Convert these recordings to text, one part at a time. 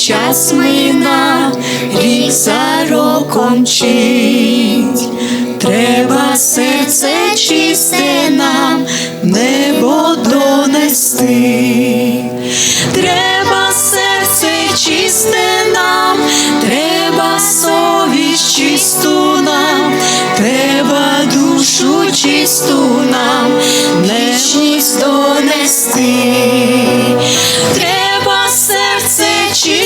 час мина, рік за роком мчить. Треба серце чисте нам, небо донести. Треба серце чисте нам, треба совість чисту нам, треба душу чисту нам,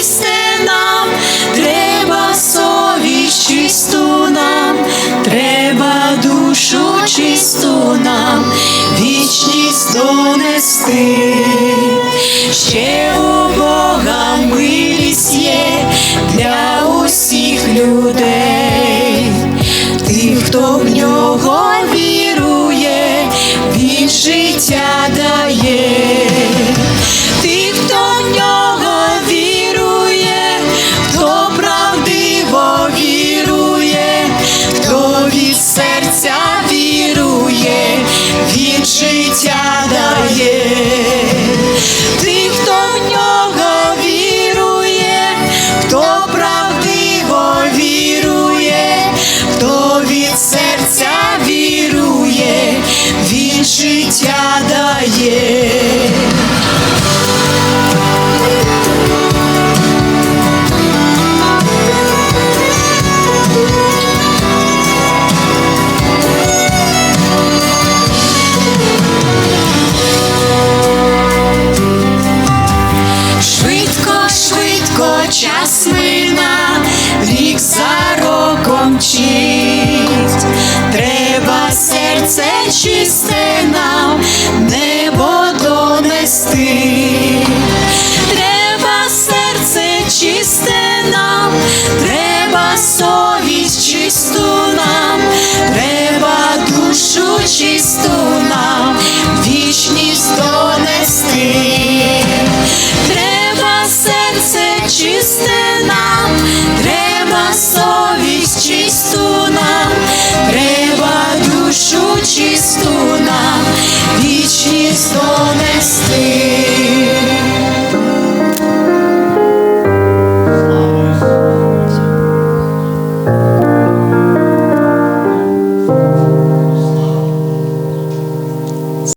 чисте нам, треба совість чисту нам, треба душу чисту нам, вічність донести. Ще у Бога милість є для усіх людей, тих, хто в нього вірує, він життя життя мчить, треба серце чисте нам, небо донести, треба серце чисте нам, треба сон.